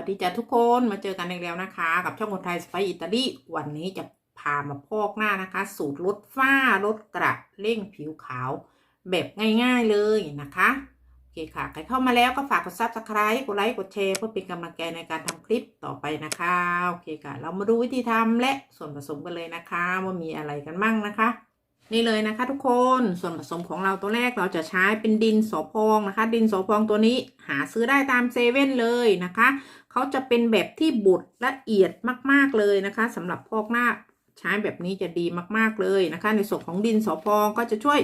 วัสดีจ้าทุกคนมาเจอกันอีกแล้วนะคะ กับช่องคนไทยสไปอิตาลีวันนี้จะพามาพอกหน้านะคะ สูตรลดฝ้าลดกระเร่งผิวขาว แบบง่ายๆเลยนะคะโอเคค่ะใครเข้ามาแล้วก็ฝากกดซับสไคร b e กดไลค์กดแชร์เพื่อเป็นกำลังใจในการทำคลิปต่อไปนะคะโอเคค่ะ เรามาดูวิธีทำและส่วนผสมกันเลยนะคะ ว่ามีอะไรกันบ้างนะคะ นี่เลยนะคะ ทุกคนส่วนผสมของเราตัวแรกเราจะใช้เป็นดินสอพองนะคะ ดินสอพองตัวนี้หาซื้อได้ตามเซเว่นเลยนะคะ เขาจะเป็นแบบที่บดละเอียดมาก ๆ เลยนะคะสำหรับพอกหน้าใช้แบบนี้จะดีมากๆเลยนะคะ ในส่วนของดินสอพองก็จะช่วย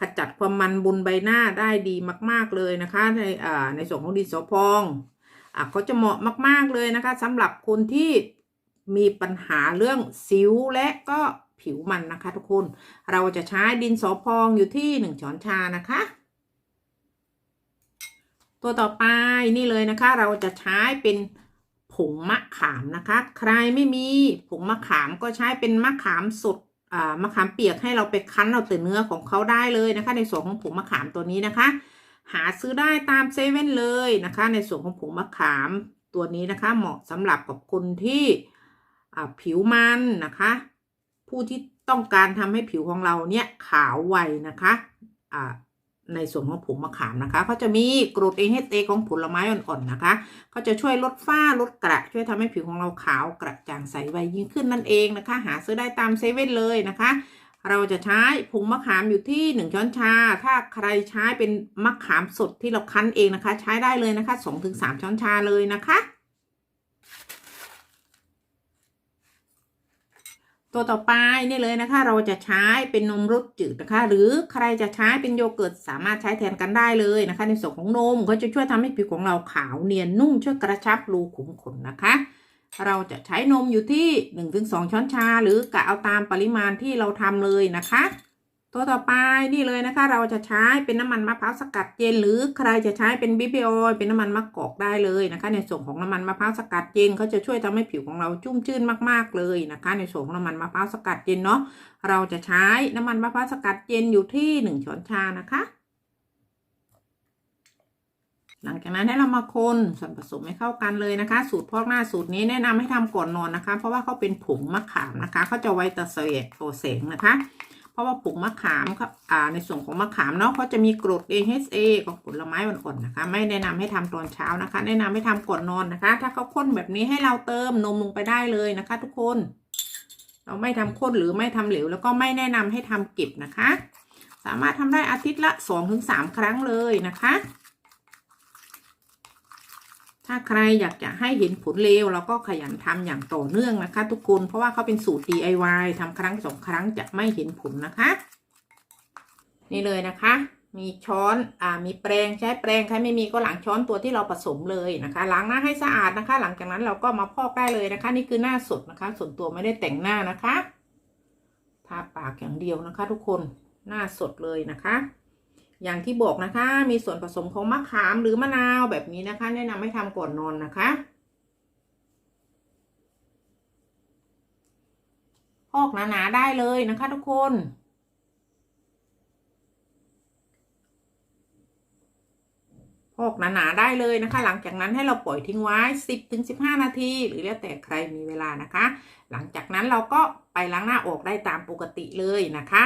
ขจัดความมันบนใบหน้าได้ดีมาก ๆเลยนะคะ ในอ่าในส่วนของดินสอพองอะเขาจะเหมาะมาก ๆเลยนะคะสำหรับคนที่มีปัญหาเรื่องสิวและก็ผิวมันนะคะทุกคน เราจะใช้ดินสอพองอยู่ที่หนึ่งช้อนชานะคะ ตัวต่อไปนี่เลยนะคะ เราจะใช้เป็นผงมะขามนะคะ ใครไม่มีผงมะขามก็ใช้เป็นมะขามสดมะขามเปียกให้เราไปคั้นเอาแต่เนื้อของเขาได้เลยนะคะ ในส่วนของผงมะขามตัวนี้นะคะ หาซื้อได้ตามเซเว่นเลยนะคะ ในส่วนของผงมะขามตัวนี้นะคะ เหมาะสำหรับกับคนที่ผิวมันนะคะ ผู้ที่ต้องการทำให้ผิวของเราเนี่ยขาวไวนะคะอ่า ในส่วนของผงมะขามนะคะเขาจะมีกรด AHA ของผลไม้อ่อนๆนะคะเขาจะช่วยลดฝ้าลดกระ ช่วยทำให้ผิวของเราขาวกระจ่างใสไวยิ่งขึ้นนั่นเองนะคะ หาซื้อได้ตามเซเว่นเลยนะคะ เราจะใช้ผงมะขามอยู่ที่ 1 ช้อนชา ถ้าใครใช้เป็นมะขามสดที่เราคั้นเองนะคะ ใช้ได้เลยนะคะ 2-3 ช้อนชาเลยนะคะ ตัวต่อไปนี่เลยนะคะ เราจะใช้เป็นนมรสจืดนะคะ หรือใครจะใช้เป็นโยเกิร์ตสามารถใช้แทนกันได้เลยนะคะ ในส่วนของนมก็จะช่วยทำให้ผิวของเราขาวเนียนนุ่มช่วยกระชับรูขุมขนนะคะ เราจะใช้นมอยู่ที่ 1-2 ช้อนชา หรือกะเอาตามปริมาณที่เราทำเลยนะคะ ตัวต่อไปนี่เลยนะคะ เราจะใช้เป็นน้ำมันมะพร้าวสกัดเย็น หรือใครจะใช้เป็นบิบิโอเป็นน้ำมันมะกอกได้เลยนะคะ ในส่วนของน้ำมันมะพร้าวสกัดเย็นเขาจะช่วยทำให้ผิวของเราชุ่มชื่นมากๆเลยนะคะ ในส่วนของน้ำมันมะพร้าวสกัดเย็นเนาะเราจะใช้น้ำมันมะพร้าวสกัดเย็นอยู่ที่หนึ่งช้อนชานะคะ หลังจากนั้นให้เรามาคนส่วนผสมให้เข้ากันเลยนะคะ สูตรพอกหน้าสูตรนี้แนะนำให้ทำก่อนนอนนะคะ เพราะว่าเขาเป็นผงมะขามนะคะเขาจะไวต่อเสกตัวเสงนะคะ ราะว่าผงมะขามครับอ่าในส่วนของมะขามเนาะเขาจะมีกรด AHA ของผลไม้อ่อนๆนะคะ ไม่แนะนำให้ทำตอนเช้านะคะ แนะนำให้ทำก่อนนอนนะคะ ถ้าเขาข้นแบบนี้ให้เราเติมนมลงไปได้เลยนะคะ ทุกคน เราไม่ทำข้นหรือไม่ทำเหลว แล้วก็ไม่แนะนำให้ทำเก็บนะคะ สามารถทำได้อาทิตย์ละ 2-3 ครั้งเลยนะคะ ถ้าใครอยากจะให้เห็นผลเร็วเราก็ขยันทำอย่างต่อเนื่องนะคะ ทุกคน เพราะว่าเขาเป็นสูตร DIY ทำครั้งสองครั้งจะไม่เห็นผลนะคะ นี่เลยนะคะ มีช้อนอ่ามีแปรงใช้แปรงใครไม่มีก็หลังช้อนตัวที่เราผสมเลยนะคะล้างหน้าให้สะอาดนะคะ หลังจากนั้นเราก็มาพอกได้เลยนะคะ นี่คือหน้าสดนะคะ ส่วนตัวไม่ได้แต่งหน้านะคะทาปากอย่างเดียวนะคะ ทุกคนหน้าสดเลยนะคะ อย่างที่บอกนะคะ มีส่วนผสมของมะขามหรือมะนาวแบบนี้นะคะ แนะนำให้ทำก่อนนอนนะคะ พอกหนาๆได้เลยนะคะทุกคนพอกหนาๆได้เลยนะคะ หลังจากนั้นให้เราปล่อยทิ้งไว้ 10-15 นาที หรือแล้วแต่ใครมีเวลานะคะ หลังจากนั้นเราก็ไปล้างหน้าออกได้ตามปกติเลยนะคะ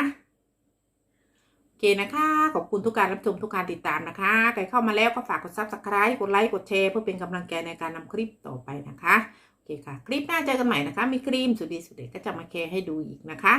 เคนะคะ ขอบคุณทุกการรับชมทุกการติดตามนะคะ ใครเข้ามาแล้วก็ฝากกดซับสไคร b e กดไลค์กดแชร์เพื่อเป็นกำลังใจในการนำคลิปต่อไปนะคะ โอเคค่ะ คลิปหน้าเจอกันใหม่นะคะ มีครีมสุดดีสุดเด็ดก็จะมาแชร์ให้ดูอีกนะคะ